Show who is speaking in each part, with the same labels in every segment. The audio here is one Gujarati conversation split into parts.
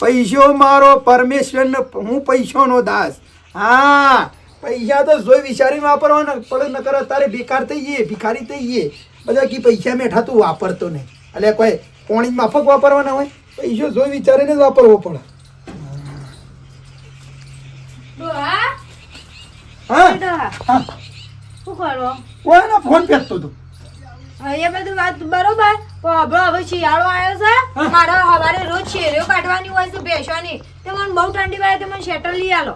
Speaker 1: પૈસો મારો પરમેશ્વર હું પૈસાનો દાસ. હા પૈસા તો જોઈ વિચારી વાપરવાના પડે નકર તારે ભિખાર થઈ જઈએ ભિખારી થઈ જઈએ. બધા કી પૈસા મેઠા તું વાપરતો નહીં. એટલે કોઈ કોણી માફક વાપરવાના હોય? પૈસો જોઈ વિચારીને જ વાપરવો પડે. હા? હા.
Speaker 2: શું
Speaker 1: ફોન ફેંકતો તું.
Speaker 2: એ બધું વાત બરોબર? પણ હવે હવે શિયાળો આવ્યો છે. મારે સવારે રોજ શેરીઓ કાઢવાની હોય છે બેસવાની. તે મને બહુ ઠંડી વાળે તે મને શેટર લઈ આલો.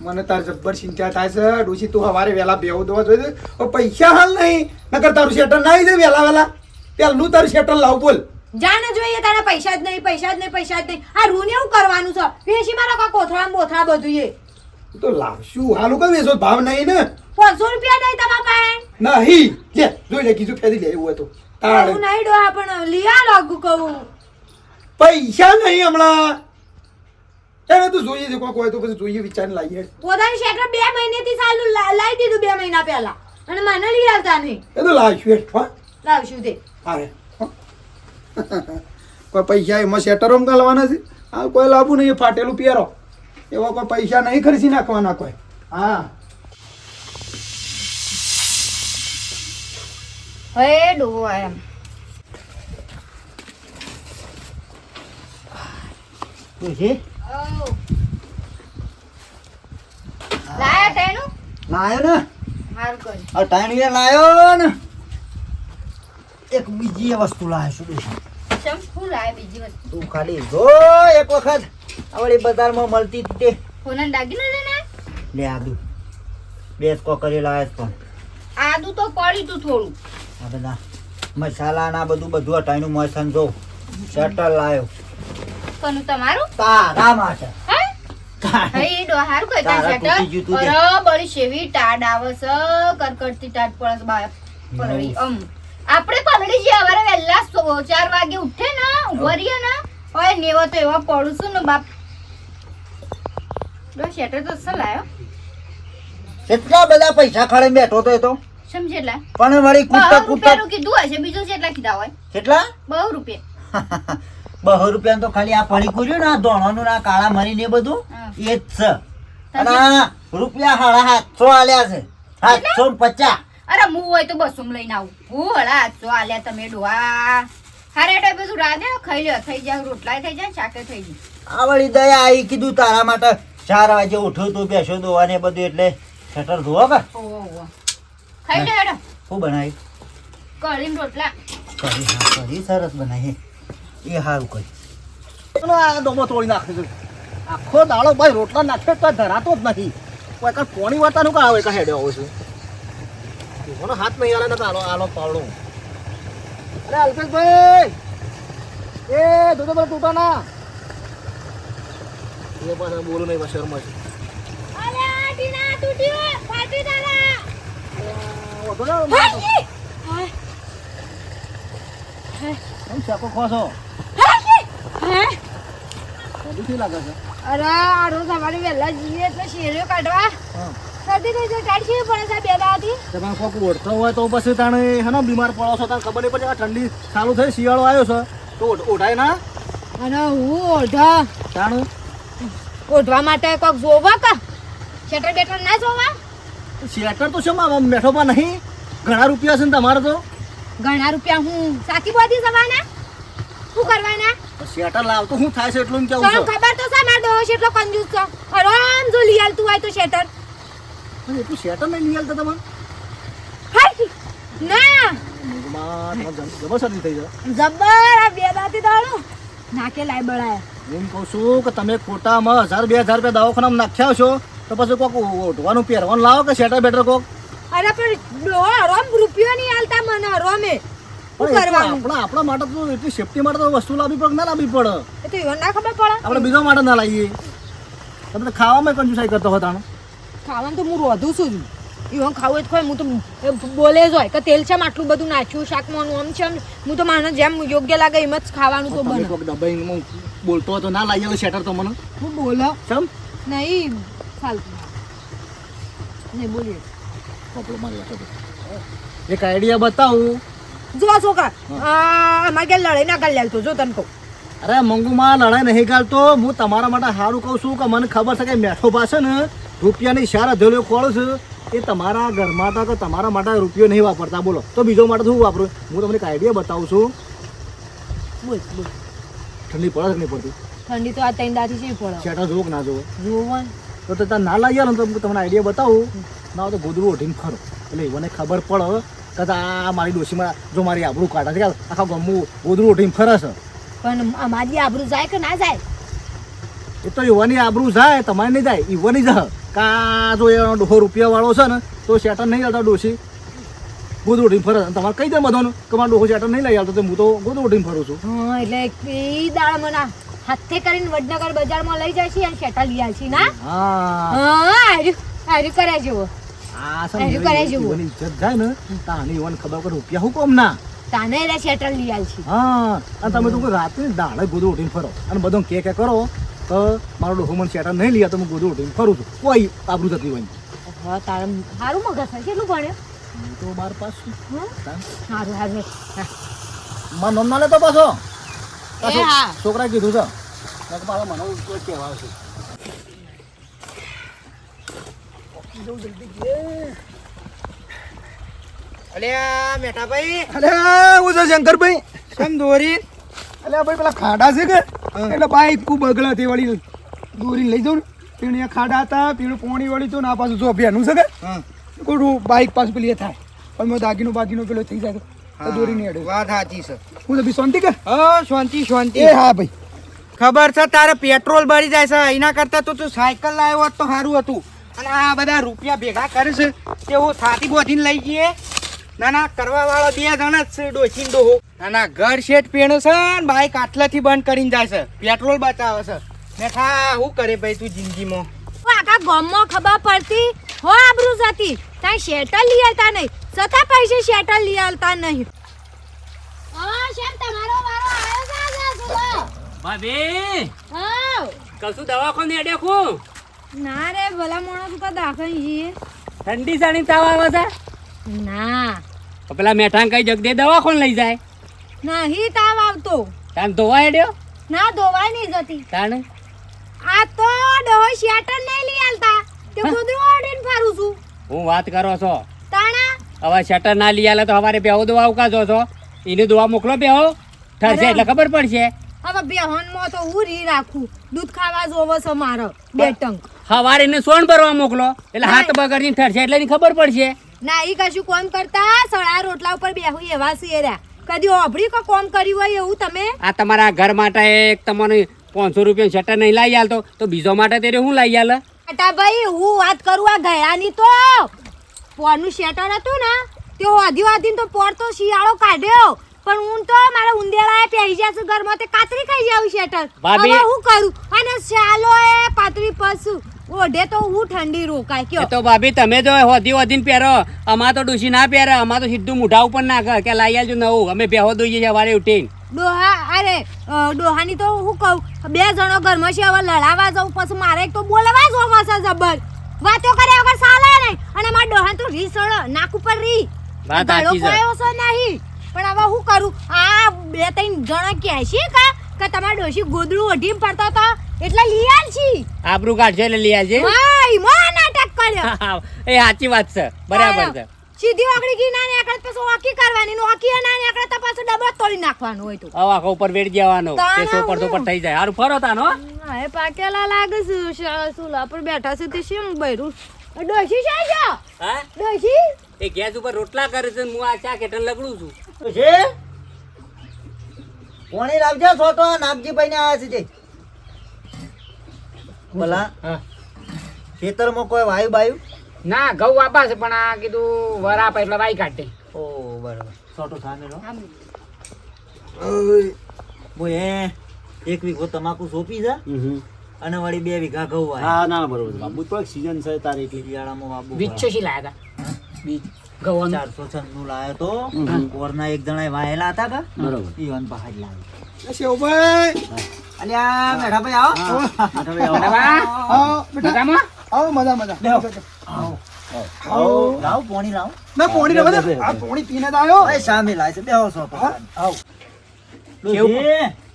Speaker 1: મને તાર જબ્બર ચિંતા થાય છે. ડોશી તું સવારે વહેલા બેહો દવા જોઈએ પૈસા હાલ નહીં. નકર તારું શેટર ના આવી વેલા વહેલા વહેલા. પેલું તારું શેટર લાવ બોલ.
Speaker 2: જાને જોઈએ તારા પૈસા જ નહીં પૈસા જ નહીં પૈસા જ નહીં. આ રૂને એવું કરવાનું છે? વેસી મારા કોથળા ને બોથળા બધું એ
Speaker 1: તો લાવશું. હાલું કઈ વેસો ભાવ નહીં ને.
Speaker 2: પાંચસો રૂપિયા નહીં તમારા પાસે.
Speaker 1: નહીં. લે જોઈ લે કીધું ફેરી લે એવું હોય
Speaker 2: તારે નહીં ડોહા પણ લિયા લાગુ કહું.
Speaker 1: પૈસા નહીં હમણાં. એને તું જોઈએ છે કોક હોય તો પછી જોઈએ વિચારીને લાવીએ.
Speaker 2: પોતાની શેટર બે મહિનેથી ચાલુ લા- લાવી દીધું બે મહિના પહેલા. અને મને લઈ આવતા નહીં.
Speaker 1: એ તો લાવશું એઠ હા.
Speaker 2: લાવશું તે.
Speaker 1: અરે કોઈ પૈસા એમાં શેટરો ગાલવાના છે? આ કોઈ લાવવું નહીં ફાટેલું પહેરો. એવા કોઈ પૈસા નહીં ખર્ચી નાખવાના કોઈ. હા.
Speaker 2: હે ડોહો એમ.
Speaker 3: શું
Speaker 2: લાયા તેનું
Speaker 3: લાયો ને? આ ટાણીએ લાયો ને? એક બીજી વસ્તુ છું બેસી.
Speaker 2: શું લાયા બીજી વસ્તુ?
Speaker 3: તું ખાલી જો એક વખત. આવડી બજારમાં મળતી તે.
Speaker 2: ફોન દાગીનો લેને
Speaker 3: લે આદુ. બેસ કોકરી લાવે છે પણ.
Speaker 2: આદુ તો પડી તું થોડું.
Speaker 3: આ બધા મસાલા ના બધું બધું અટાઈનું મસન જો શટર લાયો.
Speaker 2: કનું તમારું?
Speaker 3: તારા માટે.
Speaker 2: હે?
Speaker 3: તારા-
Speaker 2: હે એ ડો હારું કઈ તા શેટર. અરે બળી શેવી ટાડ આવે છે કરકરતી ટાડ પડે છે બાય પલળી અમ આપણે પલળી જે હવે સો- ચાર વાગે ઉઠે ને ઊભા રહીએ ને ઓય નેવો તો એવા પડું છું ને બાપ. ડો શેટર તો સલાયો લાયો.
Speaker 3: કેટલા બધા પૈસા ખાડે બેઠો તો એ તો?
Speaker 2: સમજેલા
Speaker 3: પણ વળી કૂદતા
Speaker 2: રૂપિયાનું કીધું હશે બીજું કેટલા કીધા હોય.
Speaker 3: કેટલા?
Speaker 2: બહુ રૂપિયા.
Speaker 3: બહુ રૂપિયા તો ખાલી આ પડી કુર્યું ને ધોણાનું ને કાળા મરી ને બધું? એ જ છે. અને રૂપિયા હાડા સાતસો આલ્યા છે. સાતસો પચાસ.
Speaker 2: અરે હું હોય તો બસો લઈને આવું. હું હળા આજો આલ્યા તમે ડોહા. હારે એટલે બધું રાધે ખાઈ લ્યો થઈ જાય રોટલા થઈ જાય શાકે થઈ જાય.
Speaker 3: આ વળી દયા આવી કીધું તારા માટે. ચાર વાગે ઉઠો તો બેસો ધોવા ને બધું એટલે શટર ધોવા કે?
Speaker 2: ખાઈ લે હેડો.
Speaker 3: શું બનાવી?
Speaker 2: કઢીને રોટલા.
Speaker 3: કરી હા કરી. સરસ બનાવી. એ સારું કરી.
Speaker 4: આ ડોબો તોડી નાખે છે. આખો દાડો ભાઈ રોટલા નાખે તો ધરાતો જ નથી. કોઈ કાંઈ પોણી વાતાનું કાં આવે? કાં હેડે આવું છે. મને હાથ નહીં આલે ને આલો આલો પાવડો. અરે અલ્પેશભાઈ! એ દૂધો તો તૂટા ના. એ પણ બોલું નહીં શર્મા છે
Speaker 2: અરે ટીના તૂટ્યું. ફાટી દાલા
Speaker 4: વધુ ને કેમ શાકો ખો છો? બધું લાગે છે?
Speaker 2: અરે આ રોજ સવારે વહેલા જઈએ એટલે શેરીઓ કાઢવા. શરદી થઈ જાય કાઢી પડે છે બે દાથી
Speaker 4: તમે કોક ઓઢતો હોય તો પછી તાણે હે ને બીમાર પડો છો તને ખબર નહીં પડે આ ઠંડી ચાલુ થઈ શિયાળો આવ્યો છે. તો ઓઢ- ઓઢાય ના?
Speaker 2: અને હું ઓઢા.
Speaker 4: તાણ?
Speaker 2: ઓઢવા માટે કોક જોવા કા? શેટર બેટર ના જોવા?
Speaker 4: શેટર તો છે માં મેઠો પણ નહીં? ઘણા રૂપિયા છે ને તમારે તો?
Speaker 2: ઘણા રૂપિયા હું સાકી બોધી જવાના શું કરવાના?
Speaker 4: શેટર લાવતો શું થાય છે એટલું કેવું છે?
Speaker 2: ખબર તો છે મારો દોષ એટલો કંજૂસ છે? આરામ જો લઈ આલતું હોય તો શેટર
Speaker 4: પણ એટલું શેટર નહીં લીયાલ તો તમાર?
Speaker 2: હાય ના!
Speaker 4: માં તમારે જબ- જબરજસ્તી થઈ જાય.
Speaker 2: જબ્બર આ બે દાતી દાડું નાકે લાય બળાયા
Speaker 4: એમ કહું છું કે તમે ખોટામાં હજાર બે હજાર રૂપિયા દવાખાનામાં નાખ્યા છો તો પછી કોક ઓઢવાનું પહેરવાનું લાવો કે શેટર બેટર કોક?
Speaker 2: અરે પણ ડો આરામ રૂપિયો નહીં આલતા મને કરવાનું?
Speaker 4: આપણા આપણા માટે તો એટલી સેફટી માટે તો વસ્તુ લાવવી પડે ના લાવવી પડે?
Speaker 2: એ તો ના ખબર પડે.
Speaker 4: આપણે બીજા માટે ના લાવીએ. તમે તો ખાવામાં કંજુસાઈ કરતો હતા
Speaker 2: ખાવાનું તો હું રોધું છું એવું ખાવું જ ખોય હું તો બોલે જ હોય કે તેલ છે આટલું બધું નાખ્યું શાકમાં આમ છે હું તો માને જેમ યોગ્ય લાગે એમ જ ખાવાનું તો બને.
Speaker 4: દબાઈને બોલતો હતો ના લાવી આવે શેટર તો મને.
Speaker 2: હું બોલો.
Speaker 4: ચમ.
Speaker 2: નહીં. ચાલતું નહીં બોલીએ.
Speaker 4: એક આઈડિયા બતાવું.
Speaker 2: જો છોકરા આ અમારે ઘેર લડાઈ ના કરી લેતો જો તને કહું.
Speaker 4: અરે મંગુમાં લડાઈ નહીં ગાલતો. હું તમારા માટે સારું કહું છું કે મને ખબર છે કે મેઠો પાસે ને રૂપિયાની શાર અધેલો કોળ છે. એ તમારા ઘરમાં તો તમારા માટે રૂપિયો નહીં વાપરતા? બોલો. તો બીજો માટે શું વાપરું? હું તમને એક આઈડિયા બતાવું છું.
Speaker 2: બોલ બોલ.
Speaker 4: ઠંડી પડે કે નહીં પડતી?
Speaker 2: ઠંડી તો આ ત્રણ દાથી છે પડે.
Speaker 4: છેટા જોવો કે ના જોવો
Speaker 2: જોવન
Speaker 4: તો તો ત્યાં ના લાગ્યા ને તો હું તમને આઈડિયા બતાવું. ના તો ગોદડું ઓઢીને ખરો એટલે મને ખબર પડે કે આ મારી ડોશીમાં જો મારી આબરું કાઢે છે. આખા ગમું ગોદડું ઓઢીને ફરે છે.
Speaker 2: પણ મારી આબરું જાય કે ના જાય?
Speaker 4: એ તો યુવાની આબરું જાય તમારે નહીં જાય યુવાની જ કા જો એનો ડોહો રૂપિયા વાળો છે ને તો શેટર નહીં આવતા ડોશી. ગોદરું ઉઠીને ફરે અને તમારે કહી દે બધાનું કે મારો ડોહો શેટર નહીં લઈ આવતો તો હું તો ગોદરું ઉઠીને ફરું છું.
Speaker 2: હા એટલે એ દાડા મને હાથે કરીને વડનગર બજારમાં લઈ જાય છે અને શેટા લઈ આવે છે ના?
Speaker 4: હા.
Speaker 2: હા આર્યું કરે કર્યા જેવો
Speaker 4: આ છે
Speaker 2: હજુ કરે એવું.
Speaker 4: ઇજ્જત જાય ને તાની ખબર કે રૂપિયા હું કોમ ના
Speaker 2: તાને શેટર લઈ આવે છે.
Speaker 4: હા અને તમે તો રાત્રે દાડે ગોદરું ઉઠીને ફરો. અને બધો કે કે કરો તો મારો ડોહો મને શેટર નહીં લઈ તો હું ગોદરું ઉઠીને ફરું છું. કોઈ આબરૂ થતી હોય.
Speaker 2: હા તારે સારું મગજ થાય કેટલું ભણ્યો
Speaker 4: તો બાર પાસ.
Speaker 2: સારું સારું હા.
Speaker 4: માર નામ ના લેતો પાછો?
Speaker 2: હા.
Speaker 4: છોકરા કીધું છે. પાછો મને કોઈ કહેવા છે.
Speaker 3: અલ્યા મેઠાભાઈ.
Speaker 1: અલે હું છે શંકરભાઈ.
Speaker 3: કેમ દોરી?
Speaker 1: અલે ભાઈ પેલા ખાડા છે કે? એટલે બાઈક ખૂબ બગડા તે વળી દોરી લઈ જાઉં ને. ખાડા હતા પીણું પોણી વળી તો ના પાછું જો કોડું બાઈક પાછું પેલી એ થાય. પણ મેં દાગીનો બાગીનો પેલો થઈ જાય તો. દોરી નહીં અડે
Speaker 3: વાત સાચી છે.
Speaker 1: હું તો બી શાંતિ કે?
Speaker 3: હા શાંતિ શાંતિ.
Speaker 1: હા ભાઈ.
Speaker 3: ખબર છે? તારે પેટ્રોલ ભરી જાય છે. એના કરતા તો તું સાયકલ લાવ્યો હોત તો સારું હતું. અને આ બધા રૂપિયા ભેગા કરે છે. તે હું થાતી બોધીને લઈ જઈએ ના ના કરવા વાળા બે જણા જ છે ડોસી ડોહો. ના ના ઘર શેઠ પેણો છે ને બાઈક આટલાથી બંધ કરીને જાય છે. પેટ્રોલ બચાવે છે. મેઠા શું કરે ભાઈ તું જિંદગીમાં?
Speaker 2: આખા ગામમાં ખબર પડતી? હો આબરૂ જતી. ત્યાં શેટર લઈ આવતા નહીં. સતા પૈસે શેટર લઈ આવતા નહીં. હા શેમ તમારો વારો આવ્યો છે
Speaker 5: ભાભી!
Speaker 2: હા
Speaker 5: કશું દવાખાને અડ્યા
Speaker 2: ના રે ભલા માણસ તો દાખલ છીએ.
Speaker 5: ઠંડી સાણી તાવ આવે છે?
Speaker 2: ના.
Speaker 5: તો પેલા મેઠાણ કઈ જગદે દવાખાને લઈ જાય.
Speaker 2: નહીં તાવ આવતો.
Speaker 5: તાન ધોવા અડ્યો
Speaker 2: ના ધોવાય નહીં જતી.
Speaker 5: તાણ?
Speaker 2: આ તો ડોહો શેટર નહીં લઈ આલતા. તે કુદરું ઓડીને ફરું છું.
Speaker 5: હું વાત કરો છો.
Speaker 2: તાણા?
Speaker 5: હવે શેટર ના લઈ આલે તો હવારે બેહો દવા ઉકાજો છો. એને દવા મોકલો બેહો. ઠરશે એટલે ખબર પડશે.
Speaker 2: હવે બેહનમાં તો હું રી રાખું. દૂધ ખાવા જોવો છો મારો બે ટંક.
Speaker 5: હવારે એને સોન ભરવા મોકલો. એટલે હાથ બગડની ઠરશે એટલે ખબર પડશે.
Speaker 2: ના એ કશું કોમ કરતા? સળા રોટલા ઉપર બેહું એવા છે કદી ઓભળી કો કોમ કર્યું હોય એવું તમે?
Speaker 5: આ તમારા ઘર માટે એક તમને પાંચસો રૂપિયા શટર નહીં લાવી આલતો તો બીજો માટે તેરે હું લાવી આલે?
Speaker 2: અટા ભાઈ હું વાત કરું આ ગયાની તો. પોરનું શેટર હતું ને તે આધી હોધીને તો પોર તો શિયાળો કાઢ્યો. પણ હું તો મારા ઉંદેડાએ પહેરી જશે ઘરમાં તે કાતરી ખાઈ જાવ શેટર હવે હું કરું? અને શાલો એ પાતળી પશુ. ઓઢે તો હું ઠંડી રોકાય. કયો?
Speaker 5: તો ભાભી તમે જો હોધી હોધીને પહેરો. અમાર તો ડૂસી ના પહેરે. અમાર તો સીધું મૂઢા ઉપર નાખે કે લાવી આવજો નવું. અમે બેહો દઈએ સવારે વારે ઉઠીને.
Speaker 2: ડોહા અરે ડોહાની તો હું કહું બે જણો ઘરમાં છે હવે લડાવા જવું પછી મારે તો બોલવા જ હોવા છે જબર. વાતો કર્યા વગર ચાલે નહીં. અને મારા ડોહા તો રીસળ નાક ઉપર રી.
Speaker 5: વાત.
Speaker 2: ખોયો છે નહીં. પણ હવે હું કરું? આ બે ત્રણ જણા કહે છે કા? કે તમારા ડોશી ગોદડું ઓઢી પડતો તો એટલે લઈ આલ છી.
Speaker 5: આબરૂ કાઢશે એટલે લઈ આવજે
Speaker 2: હા ઈ મો નાટક કર્યો.
Speaker 5: એ સાચી વાત છે. બરાબર છે.
Speaker 2: સીધી ઓગળી ગઈ ના નીકળે પછી વાકી કરવાની. નો વાકી ના નીકળે તો પાછો ડબો તોડી નાખવાનું હોય તો.
Speaker 5: હવે આખો ઉપર વેડ જવાનો તે સોપર. સોપર થઈ જાય. હારું ફરો તાનો
Speaker 2: હા. પાકેલા લાગે છે. સુલા પર બેઠા છે તે શેમ બૈરું? ડોશી છે જો.
Speaker 5: હા?
Speaker 2: ડોશી?
Speaker 5: એ ગેસ ઉપર રોટલા કરે છે હું આ ચા કેટલ લગડું છું.
Speaker 3: છે કોણી લાવજો છોટો નાગજીભાઈ ને આયા છે જે. બોલા
Speaker 5: હા.
Speaker 3: ખેતરમાં કોઈ વાયુ બાયુ?
Speaker 6: ના ઘઉં આપા છે પણ આ કીધું વર આપે એટલે વાઈ કાઢે.
Speaker 3: ઓ બરાબર. છોટો
Speaker 2: થાને
Speaker 3: લો. એ એક વીઘો તમાકુ સોંપી છે અને વળી બે વીઘા ઘઉં વાય.
Speaker 4: હા ના બરોબર બાબુ તો સીઝન છે તારે એટલી.
Speaker 3: શિયાળામાં બાબુ
Speaker 6: બીજ છે શી લાયા હતા બીજ. ઘઉં
Speaker 3: ચારસો છન્નું લાયો તો. કોરના એક જણા વાયેલા હતા કા?
Speaker 4: બરોબર.
Speaker 3: ઈવન બહાર લાવ્યો
Speaker 1: શિવભાઈ!
Speaker 3: અલ્યા મેઠાભાઈ આવો.
Speaker 1: આવો. બેટા.
Speaker 6: મજામાં?
Speaker 1: આવો મજા મજા.
Speaker 3: આવો. લાવ પોણી લાવ.
Speaker 1: ના પોણી ને આ પોણી પીને આવ્યો
Speaker 3: ઓય સામે લાય છે બેહો છો
Speaker 1: હા,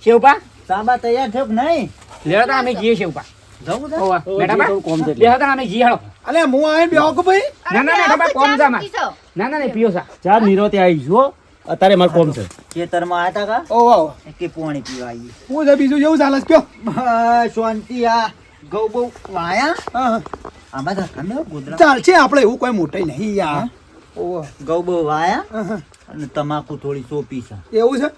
Speaker 6: શેવપા?
Speaker 3: સાબા તૈયાર થયો કે નહીં?
Speaker 6: લેવા તા અમે જઈએ
Speaker 3: જવું છે?
Speaker 6: હોવા. બેટા
Speaker 3: કોમ છે
Speaker 6: લેવા અમે જઈએ હાલો.
Speaker 1: અલે હું આવીને બેહો કે ભાઈ?
Speaker 6: ના ના ના કોમ જામાં.
Speaker 7: પીશો.
Speaker 6: ના ના ના પીઓ સા.
Speaker 3: ચાર નિરોતે આવી જો અત્યારે મારે કોમ છે. ખેતરમાં આયા તા
Speaker 1: ઓ વાહ
Speaker 3: કા કે પાણી પીવા આવી
Speaker 1: હું છે બીજું જેવું ચાલે છે
Speaker 3: શાંતિ આ ગૌ બહુ વાયા?
Speaker 1: હા, હા.
Speaker 3: આમાં તો ખમે ગોદરા
Speaker 1: ચાલશે આપણે એવું કોઈ મોટાઈ નહીં યાર. ઓહો.
Speaker 3: ગૌ બહુ વાયા. અને તમાકુ થોડી સોપી છે.
Speaker 1: એવું છે?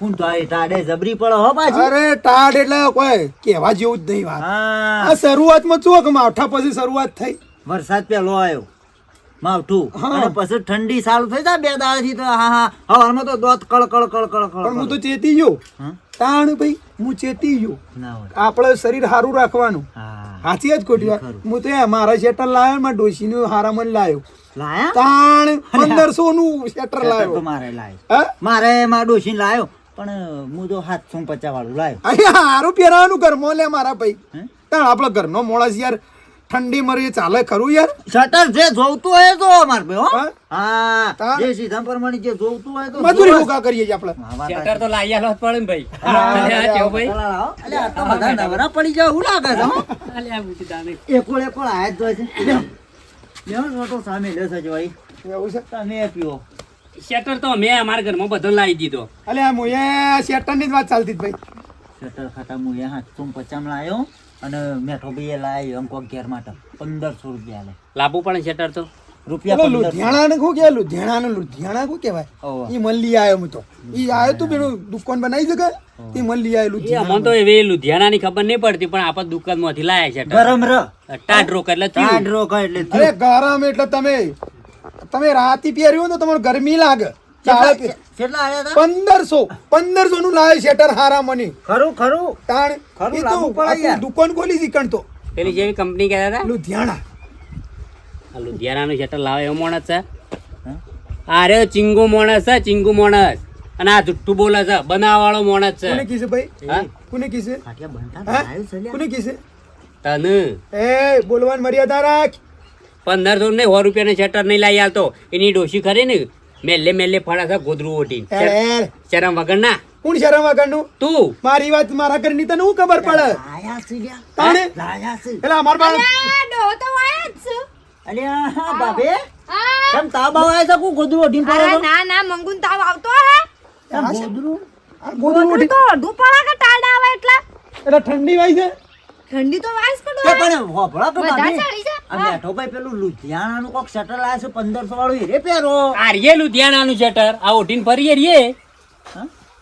Speaker 3: હું તો આ ટાડે જબરી પડો હો પાછી.
Speaker 1: અરે તાડ એટલે કોઈ કહેવા જેવું જ નહીં વાત. આ શરૂઆતમાં શું કે માવઠા પછી શરૂઆત થઈ.
Speaker 3: વરસાદ પેલો આવ્યો. માવઠું. અને પછી ઠંડી ચાલુ થઈ જાય બે દાડાથી તો હા હા. હવારમાં તો દોત કળ કળ કળ કળ કળ
Speaker 1: હું તો ચેતી ગયો? તાણ ભાઈ હું ચેતી ગયો. આપણે શરીર સારું રાખવાનું.
Speaker 3: હા.
Speaker 1: સાચી જ ખોટી વાત. હું તો મારા શેટર લાવ્યો મારા ડોશીનું હારામણ લાવ્યો તાણ પંદરસો નું શેટર લાવ્યો
Speaker 3: મારે
Speaker 1: લાવ્યો
Speaker 3: મારે માં ડોશી લાવ્યો પણ હું તો સાતસો પચાસ વાળું લાવ્યો
Speaker 1: અહીંયા હારું પહેરવાનું ઘરમાં લે મારા ભાઈ? તાણ આપણો ઘરનો માણસ યાર ઠંડી મરી ચાલે ખરું યાર?
Speaker 3: શટર જે જોવતું હોય તો અમાર ભાઈ હો.
Speaker 1: હા?
Speaker 3: હા
Speaker 1: હા?
Speaker 3: જે સીધા પરમાણી જે જોવતું હોય તો
Speaker 1: મજૂરી. ઉગા કરીએ છીએ આપણે.
Speaker 3: હા,
Speaker 5: શેટર તો લાયા લોત પડે ભાઈ.
Speaker 1: હા,
Speaker 5: અલ્યા, કેવું ભાઈ?
Speaker 3: અલે આ તો બધા નવરા પડી જાય એવું લાગે છે હો.
Speaker 5: આ બુદ્ધિ દાને.
Speaker 3: એકોળ એકોળ આયા જ છે. લેવો લ્યો સામે લે છે ભાઈ
Speaker 1: એવું છે?
Speaker 3: તમે પીઓ.
Speaker 5: શેટર તો મેં અમારા ઘરમાં બધો લાવી દીધો.
Speaker 1: અલે આ શેટરની જ વાત ચાલતી જ ભાઈ.
Speaker 3: શેટર ખાતા મુયા હાથ તું પચામ લાયો અને મેઠો ભાઈ લાવ્યો લાયો એમ કોક ઘેર માટે પંદરસો રૂપિયા લે.
Speaker 5: લાવવું પણ શેટર તો?
Speaker 3: રૂપિયા
Speaker 1: લુધિયાણા ને શું કે લુધિયાણા નું લુધિયાણા શું કહેવાય? એ મલ્લી આવ્યો હું તો. એ આવ્યો તું પેલું દુકાન બનાવી શકે ઈ મલ્લી આવ્યો
Speaker 5: એ અમને તો
Speaker 1: લુધિયાણા
Speaker 5: ની ખબર નહીં પડતી પણ આપણે દુકાનમાંથી લાયા છે
Speaker 3: ગરમ ર
Speaker 5: ટાઢ રોક એટલે.
Speaker 3: ટાઢ રોકા એટલે
Speaker 1: અરે ગરમ એટલે તમે તમે રાતી પહેર્યું તો તમને ગરમી લાગે. પંદરસો પંદરસો. નું લાવે શેટર હારા મની.
Speaker 3: ખરું ખરું.
Speaker 1: તાણ.
Speaker 3: ખરું
Speaker 1: તો
Speaker 3: પડે
Speaker 1: આખું
Speaker 3: યાર.
Speaker 1: દુકાન ખોલી શીખણ તો.
Speaker 5: પેલી જેવી કંપની કહેતા હતા?
Speaker 1: લુધિયાણા.
Speaker 5: આ લુધિયાણાનું શેટર લાવે એવો માણસ છે.
Speaker 3: હા?
Speaker 5: અરે ચિંગુ માણસ છે ચિંગુ માણસ. અને આ જુઠ્ઠું બોલે છે બનાવવાળો માણસ
Speaker 1: કોને
Speaker 5: છે
Speaker 1: કીસે ભાઈ? કોને
Speaker 3: લ્યા.
Speaker 1: કોને કીસે
Speaker 5: તને.
Speaker 1: એ બોલવાની મર્યાદા રાખ.
Speaker 5: પંદરસો ને સો રૂપિયાનું શેટર નહીં લાવી આવતો એની ડોશી ખરી ને? મેલે મેલે ફળા છે ગોદરું ઓટી શરમ વગર ના
Speaker 1: કોણ શરમ વગરનું?
Speaker 5: તું.
Speaker 1: મારી વાત મારા ઘરની તને હું ખબર પડે?
Speaker 3: લાયા છે.
Speaker 1: તાણે?
Speaker 3: લાયા છે
Speaker 1: એલા માર
Speaker 2: બાળ ડો તો આયા જ છે.
Speaker 3: અલ્યા હા, બાબે. કેમ તાવ આવે છે કુ ગોદરું ઓઢીને પડે
Speaker 2: અરે ના ના મંગુન તાવ આવતો હે.
Speaker 3: ગોદરું?
Speaker 1: આ ગોદરું ઓઢી-
Speaker 2: તો અડધું પડે કે આવે એટલે?
Speaker 1: એટલે ઠંડી વાય છે.
Speaker 2: ઠંડી તો વાય કે
Speaker 3: પણ હોભળા કે બાબે
Speaker 7: છે
Speaker 3: બેઠો ભાઈ પેલું લુધિયાણાનું કોક શટર લાયા છે પંદરસો વાળું હીરે પહેરો
Speaker 5: આ લુધિયાણાનું શેટર. આ ઓટીને ફરીએ રીએ.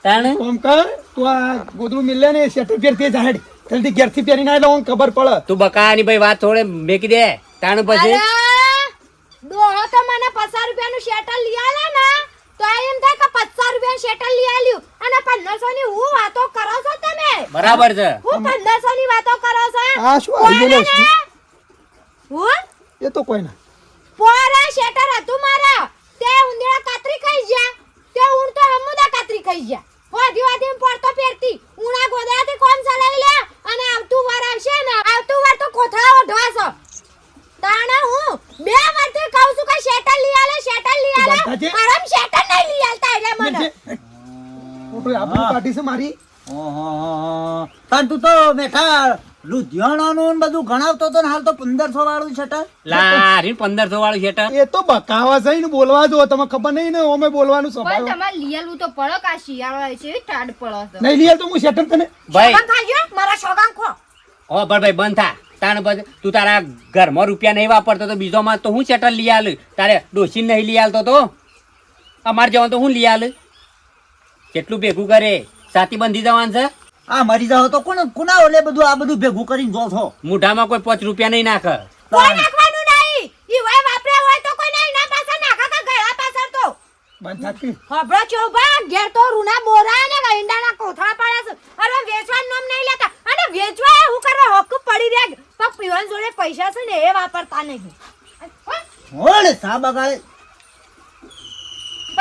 Speaker 5: તાણે?
Speaker 1: ઓમ કર તું આ ગોદરું મિલે ને શેટર પહેરતી જાહેર. જલ્દી ઘેરથી પહેરીને આવેલો ઓમ ખબર પડે.
Speaker 5: તું બકાની ભાઈ વાત થોડે મેકી દે. તાણ પછી?
Speaker 2: તો મને પચાસ રૂપિયાનું શેટર લઈ આલે ને તો એમ થાય કે પચાસ રૂપિયાનું શેટર લઈ આલ્યું. અને પંદરસો ની હું વાતો કરો છો તમે?
Speaker 5: બરાબર છે.
Speaker 2: હું પંદરસો ની વાતો કરો છો?
Speaker 1: આ શું આવી?
Speaker 2: હું?
Speaker 1: એ તો કોઈ ના
Speaker 2: પોરા શેટર હતું મારા. તે ઉંદરા કાતરી ખાઈ ગયા. તે ઉણ તો હમુદા કાતરી ખાઈ ગયા. વાધી વાધી પડતો પહેરતી. ઉણા ગોદરાથી કોમ ચલાવી લે અને આવતું વાર આવશે ને આવતું વાર તો કોથળા ઓઢવાશો તાણે હું બે વારથી કહું છું કે શેટર લઈ આલે શેટર લઈ
Speaker 1: તું
Speaker 2: આલે આરામ શેટર નહીં લઈ આલતા એટલે મને.
Speaker 1: કોઈ આપણું કાઢી છે મારી.
Speaker 3: ઓહો તાન તું તો બેઠા લુધિયાણાનું બધું ગણાવતો તો ને હાલ તો પંદરસો વાળું શટર
Speaker 5: લારી પંદરસો વાળું શેટર
Speaker 1: એ તો બકાવા છે ને બોલવા જો તમે ખબર નહીં ને ઓમે બોલવાનું
Speaker 7: પણ તમારે લીયાલું તો પડો કે શિયાળો છે એવી પડો
Speaker 1: નહીં લીયા તો હું શેટર તને
Speaker 5: ભાઈ.
Speaker 2: સોગાન ખાજો મારા સોગાન ખો.
Speaker 5: ઓ ભાઈ બંધ થા. તાણ પછી તું તારા ઘરમાં રૂપિયા નહીં વાપરતો તો બીજો માં તો હું શેટર લઈ આલ? તારે ડોસી નહીં લઈ આલતો તો? અમારે જવાનું તો હું લઈ આલ? કેટલું ભેગું કરે? સાથી બંધી જવાનું છે?
Speaker 3: આ મરી જાવ તો કોણ કોના ઓલે બધું આ બધું ભેગું કરીને જો છો.
Speaker 5: મોઢામાં કોઈ પાંચ રૂપિયા નહીં નાખે.
Speaker 2: કોઈ નાખવાનું નહીં. ઈ હોય વાપર્યા હોય તો કોઈ નહીં. ના પાછળ નાખા કા ગયા પાછળ તો.
Speaker 1: બંધ થાકી
Speaker 2: હબળો ચોબા ઘેર તો રૂના બોરા ને ગઈંડાના કોથળા પાડે છે. અરે વેચવાનું નામ નહીં લેતા. અને વેચવા હું કરે? હક પડી રહ્યા પણ પીવાન જોડે પૈસા છે ને એ વાપરતા નહીં.
Speaker 3: ઓલે સા બગાડે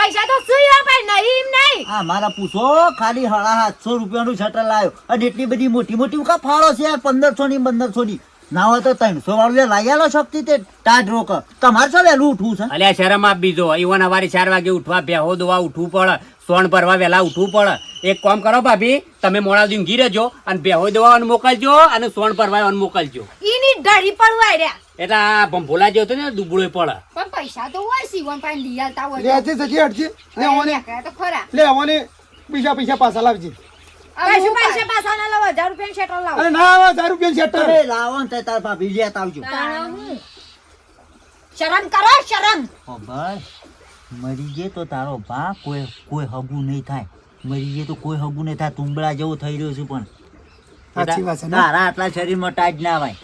Speaker 2: પૈસા તો સુઈ વાપર નહીં એમ નહીં.
Speaker 3: આ મારા પૂછો ખાલી હળા સાતસો રૂપિયાનું શટર લાવ્યો અને એટલી બધી મોટી મોટી કા ફાળો છે યાર પંદરસો ની પંદરસો ની ના હોય તો ત્રણસો વાળું લે શક્તિ તે ટાઢ રોક. તમારે શું વહેલું ઉઠવું છે?
Speaker 5: અલ્યા શરમ આપ બીજો. ઈવન સવારે ચાર વાગે ઉઠવા બેહો દોવા ઉઠવું પડે. સોણ ભરવા વહેલા ઉઠવું પડે. એક કામ કરો ભાભી તમે મોડા દિન ઘી રહેજો અને બેહો દેવાનું મોકલજો અને સોન ભરવા મોકલજો.
Speaker 2: એની ઢળી પડવા રહ્યા.
Speaker 5: એટલે આ ભંભોલા જે હતો ને દુબળો પડે.
Speaker 7: પણ પૈસા તો હોય સીવણ પાસે લઈ આવતા હોય
Speaker 1: લેજે જજે હટજે. લે
Speaker 7: હવે
Speaker 1: ઓને
Speaker 7: નીકળ્યા તો ખરા.
Speaker 1: લે પૈસા પૈસા પાછા લાવજે.
Speaker 7: હવે
Speaker 2: કશું પૈસા પાછા ના લાવો હજાર રૂપિયા શેટર લાવો.
Speaker 1: અરે ના આવે હજાર રૂપિયા શેટર
Speaker 8: અરે લાવો ને તાર ભાભી લેતા આવજો
Speaker 2: શરમ કરો શરમ.
Speaker 3: ઓ ભાઈ મરી ગયે તો તારો બા કોઈ કોઈ હગું નહીં થાય. મરી ગયે તો કોઈ હગું નહીં થાય. તુંબડા જેવું થઈ રહ્યો છું પણ. તારા આટલા શરીરમાં ટાઈટ ના ભાઈ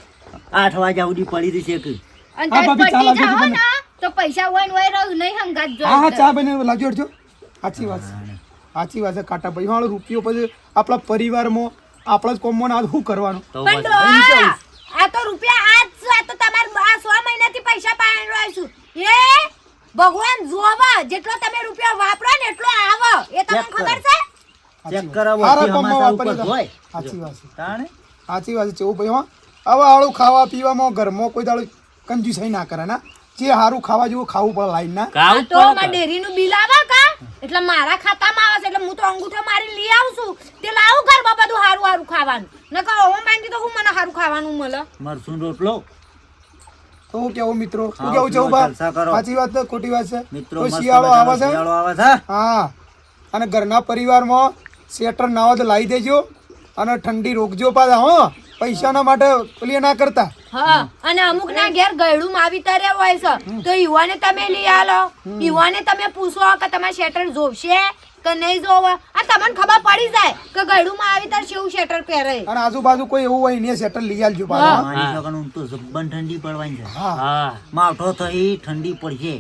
Speaker 3: આઠ વાગ્યા સુધી પડી રહી છે કે
Speaker 1: હા, ભાભી, આવજો
Speaker 7: જાઓ
Speaker 1: તમે.
Speaker 7: તો પૈસા હોય ને હોય રહું નહીં હંગાત
Speaker 1: હા હા ચા બને લાવજો હટજો સાચી વાત છે. સાચી વાત છે કાટા ભાઈ. વાળો રૂપિયો પછી આપણા પરિવારમાં આપણા જ કોમમાં આ શું કરવાનું?
Speaker 3: તો
Speaker 2: પણ ડોહા, આ તો રૂપિયા આજ છે, આ તો તમાર આ સો મહિનાથી પૈસા પાડી રહ્યો છું એ ભગવાન જોવા જેટલો તમે રૂપિયા વાપરો ને એટલો આવો. એ તમને
Speaker 3: ચેક કરો.
Speaker 2: ખબર છે?
Speaker 3: ચેક કરાવો
Speaker 1: આ
Speaker 3: કે
Speaker 1: કોમમાં
Speaker 3: હમાસા
Speaker 1: વાપરી
Speaker 3: ઉપર. હોય.
Speaker 1: સાચી વાત છે.
Speaker 3: તાણે?
Speaker 1: સાચી વાત છે ચેવું ભાઈ હા? હવે આળું ખાવા પીવામાં ઘરમાં કોઈ દાડો કંજુસાઈ ના કરે ના? જે સારું ખાવા જેવું ખાવું પડે લાઈન ના.
Speaker 2: તો મારા ડેરીનું બિલ આવે કા? એટલે મારા ખાતામાં આવે છે એટલે હું તો અંગૂઠો મારી લઈ આવું છું. તે લાવું ઘરમાં બધું સારું સારું ખાવાનું. નકર ઓવન માંગી તો હું મને સારું ખાવાનું મળે?
Speaker 3: મરસું રોટલો?
Speaker 1: તો હું કેવું મિત્રો? છે
Speaker 3: મિત્રો,
Speaker 1: બા સાચી વાત છે ખોટી વાત છે?
Speaker 3: મિત્રો
Speaker 1: શિયાળો આવે છે?
Speaker 3: શિયાળો આવે છે?
Speaker 1: હા. અને ઘરના પરિવારમાં સ્વેટર ના હોય તો લાવી દેજો અને ઠંડી રોકજો પાછા હો. પૈસાના માટે પેલી ના કરતા.
Speaker 2: હા અને અમુક ના ઘેર ગયડું માવી તરે હોય છે. તો યુવાને તમે લઈ આલો. યુવાને તમે પૂછો કે તમારે શેટર જોવશે કે નહીં જોવા? આ તમને ખબર પડી જાય કે ગયડું માં આવી તાર કેવું શેટર પહેરે.
Speaker 1: અને આજુબાજુ કોઈ એવું હોય ને શેટર લઈ આલજો.
Speaker 3: મારી તો જબ્બન ઠંડી પડવાની છે.
Speaker 1: હા.
Speaker 5: હા.
Speaker 3: માવઠો થઈ ઠંડી પડશે.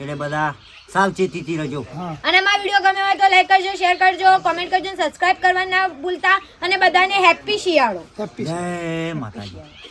Speaker 3: એટલે બધા સાવચેતીથી રહેજો.
Speaker 2: અને મારા વીડિયો ગમે હોય તો લાઈક કરજો શેર કરજો કોમેન્ટ કરજો સબસ્ક્રાઇબ કરવા ના ભૂલતા. અને બધાને હેપી શિયાળો.
Speaker 1: હેપી
Speaker 3: જય માતાજી.